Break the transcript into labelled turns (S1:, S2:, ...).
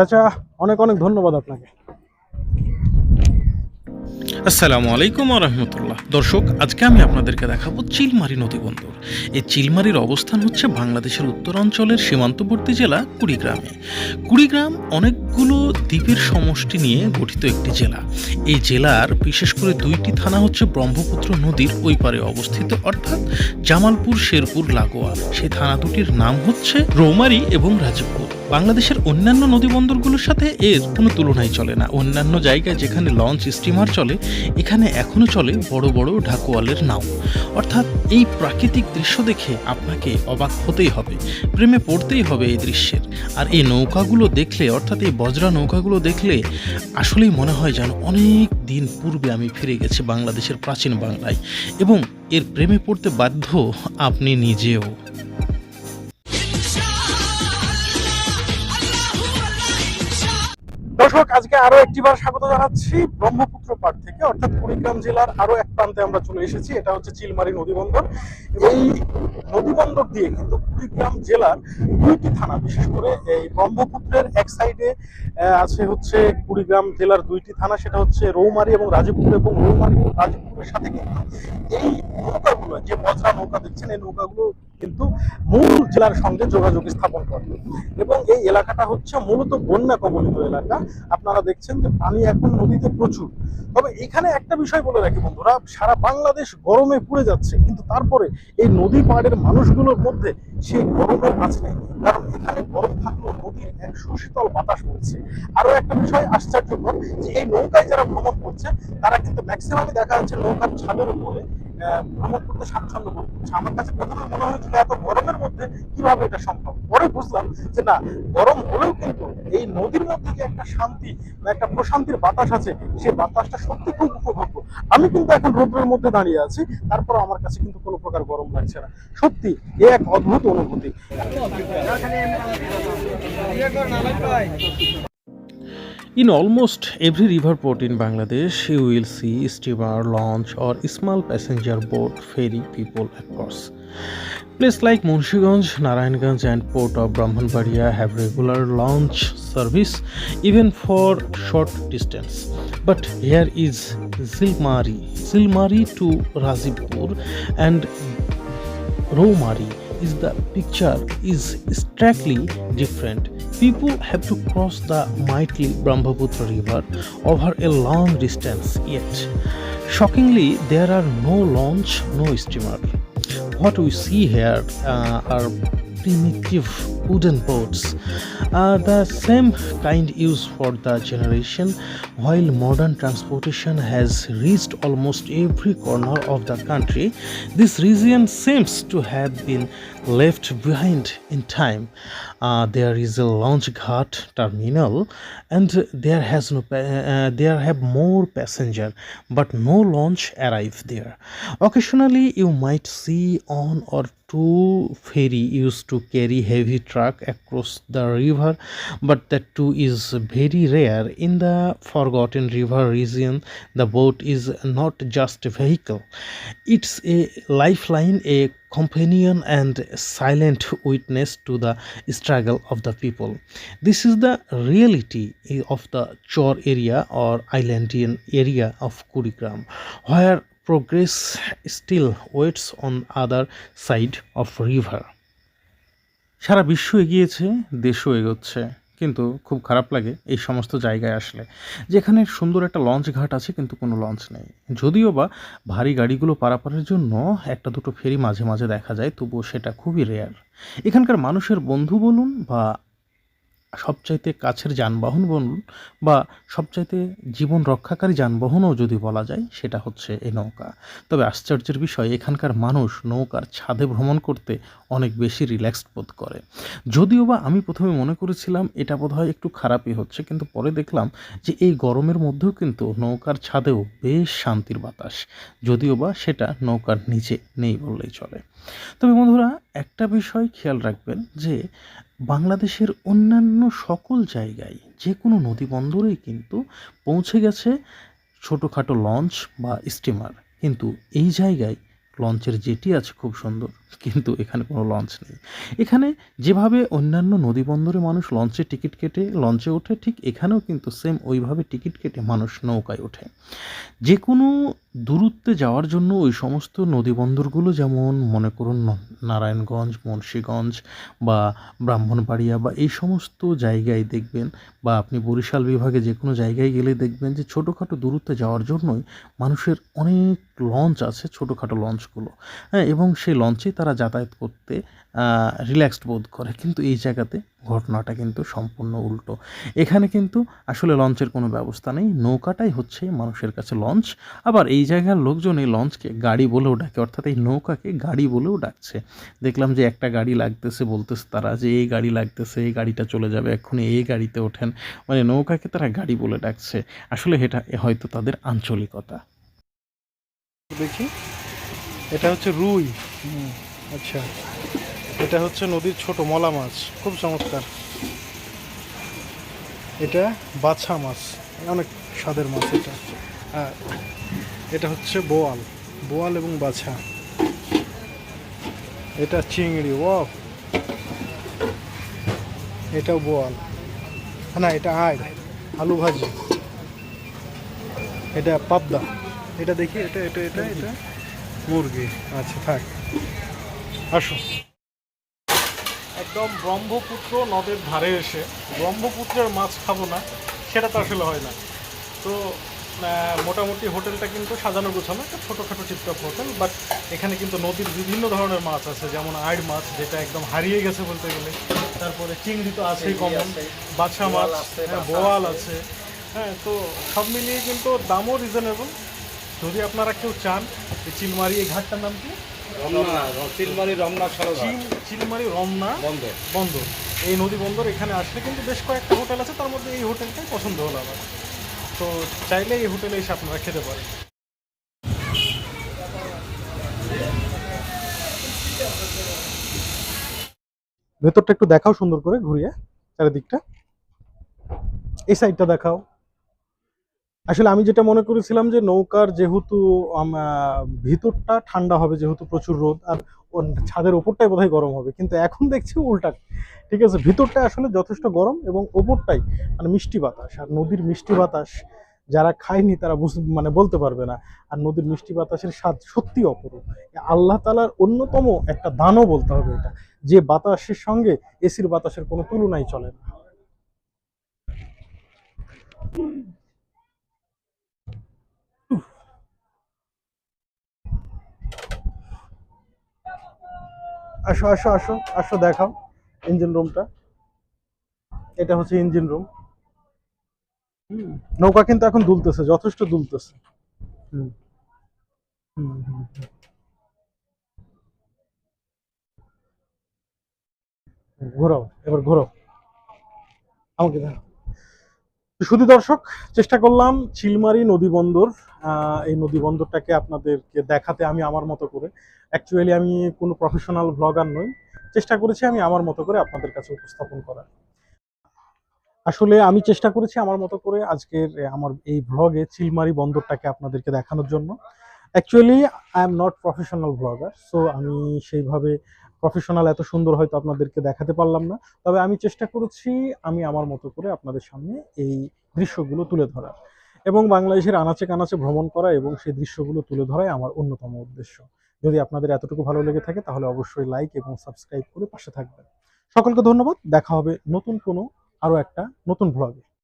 S1: চাচা, অনেক অনেক ধন্যবাদ আপনাকে।
S2: আসসালামু আলাইকুম রহমতুল্লাহ। দর্শক, আজকে আমি আপনাদেরকে দেখাবো চিলমারি নদী বন্দর। এই চিলমারির অবস্থান হচ্ছে বাংলাদেশের উত্তরাঞ্চলের সীমান্তবর্তী জেলা কুড়িগ্রামে। কুড়িগ্রাম অনেকগুলো দ্বীপের সমষ্টি নিয়ে গঠিত একটি জেলা। এই জেলার বিশেষ করে দুইটি থানা হচ্ছে ব্রহ্মপুত্র নদীর ওই পারে অবস্থিত, অর্থাৎ জামালপুর, শেরপুর, লাগোয়া। সেই থানা দুটির নাম হচ্ছে রৌমারি এবং রাজপুর বাংলাদেশের অন্যান্য নদীবন্দরগুলোর সাথে এর কোনো তুলনাই চলে না। অন্যান্য জায়গায় যেখানে লঞ্চ স্টিমার চলে, এখানে এখনও চলে বড় বড় ঢাকুয়ালের নাও। অর্থাৎ এই প্রাকৃতিক দৃশ্য দেখে আপনাকে অবাক হতেই হবে, প্রেমে পড়তেই হবে এই দৃশ্যের। আর এই নৌকাগুলো দেখলে, অর্থাৎ এই বজরা নৌকাগুলো দেখলে আসলেই মনে হয় যেন অনেক দিন পূর্বে আমি ফিরে গেছি বাংলাদেশের প্রাচীন বাংলায় এবং এর প্রেমে পড়তে বাধ্য আপনি নিজেও।
S1: আজকে আরও একটিবার স্বাগত জানাচ্ছি ব্রহ্মপুত্র পাড় থেকে, অর্থাৎ কুড়িগ্রাম জেলার আরও এক প্রান্তে আমরা চলে এসেছি, এটা হচ্ছে চিলমারি নদী বন্দর এই নদী বন্দর দিয়ে কিন্তু কুড়িগ্রাম জেলার দুইটি থানা, বিশেষ করে এই ব্রহ্মপুত্রের এক সাইডে আছে হচ্ছে কুড়িগ্রাম জেলার দুইটি থানা, সেটা হচ্ছে রৌমারি এবং রাজীবপুর এবং রৌমারি রাজীবপুরের সাথে কিন্তু এই নৌকাগুলো, যে বজরা নৌকা দেখছেন, এই নৌকাগুলো কিন্তু মূল জেলার সঙ্গে যোগাযোগ স্থাপন করে। এবং এই এলাকাটা হচ্ছে মূলত বন্যা কবলিত এলাকা। আপনারা দেখছেন যে পানি এখন নদীতে প্রচুর। তবে এখানে একটা বিষয় বলে রাখি বন্ধুরা, সারা বাংলাদেশ গরমে পুড়ে যাচ্ছে, কিন্তু তারপরে এই নদী পাড়ের মানুষগুলোর মধ্যে সেই গরমের মাছ নেই। কারণ এখানে গরম থাকলেও নদীর এক সুশীতল বাতাস বইছে। আরও একটা বিষয় আশ্চর্যকর যে এই নৌকায় যারা ভ্রমণ করছে, তারা কিন্তু ম্যাক্সিমামই দেখা যাচ্ছে নৌকার ছাদের উপরে ভ্রমণ করতে স্বাচ্ছন্দ্য বোধ করছে। আমার কাছে প্রথমে মনে হয়েছিল এত গরমের মধ্যে কীভাবে এটা সম্ভব? পরে বুঝলাম যে না, গরম হলেও কিন্তু এই নদীর মধ্যে যে একটা শান্তি একটা প্রশান্তির বাতাস আছে সেই বাতাসটা সত্যি খুব উপভোগ্য। আমি কিন্তু এখন রৌদ্রের মধ্যে দাঁড়িয়ে আছি তারপর আমার কাছে কিন্তু কোনো প্রকার গরম লাগছে না। সত্যি, এ এক অদ্ভুত অনুভূতি।
S2: In almost every river port in Bangladesh, you will see steamer, launch, or small passenger boat ferry people across. Places like Munshiganj, Narayanganj, and port of Brahmanbaria have regular launch service, even for short distance. But here is Zilmari, Zilmari to Razipur, and Romari is the picture is starkly different. People have to cross the mighty Brahmaputra river over a long distance yet. Shockingly, there are no launch, no steamer. What we see here uh, are primitive wooden boats, uh, the same kind used for the generation, while modern transportation has reached almost every corner of the country. This region seems to have been left behind in time. Uh, there is a launch ghat terminal, and there has no uh, there have more passenger, but no launch arrive there. Occasionally, you might see on or two ferry used to carry heavy truck across the river, but that too is very rare. In the forgotten river region, the boat is not just a vehicle; it's a lifeline, a companion and silent witness to the struggle of the people. This is the reality of the Chor area or islandian area of Kurigram, where progress still waits on other side of river. সারা বিশ্ব এগিয়েছে, দেশও এগোচ্ছে, কিন্তু খুব খারাপ লাগে এই সমস্ত জায়গায় আসলে। যেখানে সুন্দর একটা লঞ্চ ঘাট আছে, কিন্তু কোনো লঞ্চ নেই। যদিও বা ভারী গাড়িগুলো পারাপারের জন্য একটা দুটো ফেরি মাঝে মাঝে দেখা যায়, তবুও সেটা খুবই রেয়ার এখানকার মানুষের বন্ধু বলুন বা সবচাইতে কাছের যানবাহন বলুন বা সবচাইতে জীবন রক্ষাকারী যানবাহনও যদি বলা যায়, সেটা হচ্ছে এই নৌকা। তবে আশ্চর্যের বিষয়, এখানকার মানুষ নৌকার ছাদে ভ্রমণ করতে অনেক বেশি রিল্যাক্সড বোধ করে। যদিও বা আমি প্রথমে মনে করেছিলাম, এটা বোধহয় একটু খারাপই হচ্ছে, কিন্তু পরে দেখলাম যে এই গরমের মধ্যেও কিন্তু নৌকার ছাদেও বেশ শান্তির বাতাস। যদিও বা সেটা নৌকার নিচে নেই বললেই চলে। তবে বন্ধুরা, একটা বিষয় খেয়াল রাখবেন যে বাংলাদেশের অন্যান্য সকল জায়গায় যে কোনো নদী বন্দরেই কিন্তু পৌঁছে গেছে ছোটোখাটো লঞ্চ বা স্টিমার। কিন্তু এই জায়গায় লঞ্চের জেটি আছে খুব সুন্দর। কিন্তু এখানে কোনো লঞ্চ নেই। এখানে যেভাবে অন্যান্য নদী বন্দরে মানুষ লঞ্চে টিকিট কেটে লঞ্চে ওঠে, ঠিক এখানেও কিন্তু সেম ওইভাবে টিকিট কেটে মানুষ নৌকায় ওঠে। যে কোনো দূরত্বে যাওয়ার জন্য ওই সমস্ত নদী বন্দরগুলো যেমন মনে করুন নারায়ণগঞ্জ, মুন্সীগঞ্জ বা ব্রাহ্মণবাড়িয়া বা এই সমস্ত জায়গায় দেখবেন বা আপনি বরিশাল বিভাগে যে কোনো জায়গায় গেলে দেখবেন যে ছোটোখাটো দূরত্বে যাওয়ার জন্যই মানুষের অনেক লঞ্চ আছে, ছোটোখাটো লঞ্চগুলো। হ্যাঁ এবং সেই লঞ্চে তারা যাতায়াত করতে রিল্যাক্সড বোধ করে। কিন্তু এই জায়গাতে ঘটনাটা কিন্তু সম্পূর্ণ উল্টো। এখানে কিন্তু আসলে লঞ্চের কোনো ব্যবস্থা নেই। নৌকাটাই হচ্ছে মানুষের কাছে লঞ্চ। আবার এই জায়গার লোকজন এই লঞ্চকে গাড়ি বলেও ডাকে অর্থাৎ এই নৌকাকে গাড়ি বলেও ডাকছে। দেখলাম যে একটা গাড়ি লাগতেছে বলতেছে তারা যে এই গাড়ি লাগতেছে এই গাড়িটা চলে যাবে এক্ষুনি এই গাড়িতে ওঠেন। মানে নৌকাকে তারা গাড়ি বলে ডাকছে। আসলে এটা হয়তো তাদের আঞ্চলিকতা।
S1: দেখি। এটা হচ্ছে রুই। আচ্ছা। এটা হচ্ছে নদীর ছোট মলা মাছ। খুব চমৎকার। এটা বাছা মাছ। অনেক স্বাদের মাছ এটা। আর এটা হচ্ছে বোয়াল। বোয়াল এবং বাছা। এটা চিংড়ি ও এটাও বোয়াল। না, এটা আয়। আলু ভাজি। এটা পাবদা। এটা দেখি, এটা এটা এটা এটা? মুরগি। আচ্ছা থাক। আসো একদম ব্রহ্মপুত্র নদের ধারে এসে ব্রহ্মপুত্রের মাছ খাব না সেটা তো আসলে হয় না। তো মোটামুটি হোটেলটা কিন্তু সাজানো গোছানো একটা ছোটোখাটো টিপটপ হোটেল বাট এখানে কিন্তু নদীর বিভিন্ন ধরনের মাছ আছে যেমন আইড় মাছ যেটা একদম হারিয়ে গেছে বলতে গেলে। তারপরে চিংড়ি তো আছেই কমন বাছা মাছ হ্যাঁ, বোয়াল আছে। হ্যাঁ তো সব মিলিয়ে কিন্তু দামও রিজনেবল যদি আপনারা কেউ চান চিলমারি এই ঘাটটার নাম কি?
S3: রমনা চিলমারি রমনা সরোবর
S1: চিল চিলমারি রমনা
S3: বন্ধ
S1: বন্দর। এই নদী বন্দর এখানে আসলে কিন্তু বেশ কয়েকটা হোটেল আছে তার মধ্যে এই হোটেলটাই পছন্দ হলো আমার। তো চাইলে এই হোটেলে এসে আপনারা খেতে পারেন। ভেতরটা একটু দেখাও সুন্দর করে ঘুরিয়ে চারিদিকটা। এই সাইডটা দেখাও। আসলে আমি যেটা মনে করেছিলাম যে নৌকার যেহেতু ভিতরটা ঠান্ডা হবে, যেহেতু প্রচুর রোদ, আর ছাদের ওপরটাই বোধহয় গরম হবে, কিন্তু এখন দেখছি উল্টা। ঠিক আছে, ভিতরটা আসলে যথেষ্ট গরম এবং ওপরটাই মানে মিষ্টি বাতাস, আর নদীর মিষ্টি বাতাস যারা খায়নি তারা বুঝ মানে বলতে পারবে না। আর নদীর মিষ্টি বাতাসের স্বাদ সত্যি অপরূপ। আল্লাহ তালার অন্যতম একটা দানও বলতে হবে এটা, যে বাতাসের সঙ্গে এসির বাতাসের কোনো তুলনাই চলে না। আসো আসো আসো আসো দেখাও ইঞ্জিন রুমটা এটা হচ্ছে ইঞ্জিন রুম নৌকা কিন্তু এখন দুলতেছে যথেষ্ট দুলতেছে। হুম। হুম, হুম। ঘোরাও এবার ঘোরাও। আমাকে দেখো শুধু দর্শক, চেষ্টা করলাম চিলমারি নদী বন্দর এই নদী বন্দরটাকে আপনাদেরকে দেখাতে আমি আমার মতো করে। অ্যাকচুয়ালি আমি কোনো প্রফেশনাল ব্লগার নই। চেষ্টা করেছি আমি আমার মতো করে আপনাদের কাছে উপস্থাপন করার। আসলে আমি চেষ্টা করেছি আমার মতো করে আজকের আমার এই ব্লগে চিলমারি বন্দরটাকে আপনাদেরকে দেখানোর জন্য। Actually I am not professional blogger so আমি সেইভাবে প্রফেশনাল এত সুন্দর হয়তো আপনাদেরকে দেখাতে পারলাম না। তবে আমি চেষ্টা করেছি, আমি আমার মতো করে আপনাদের সামনে এই দৃশ্যগুলো তুলে ধরার। এবং বাংলাদেশের আনাচে কানাচে ভ্রমণ করা এবং সেই দৃশ্যগুলো তুলে ধরাই আমার অন্যতম উদ্দেশ্য। যদি আপনাদের এতটুকু ভালো লেগে থাকে, তাহলে অবশ্যই লাইক এবং সাবস্ক্রাইব করে পাশে থাকবেন। সকলকে ধন্যবাদ। দেখা হবে নতুন কোনো, আরও একটা নতুন ভ্লগে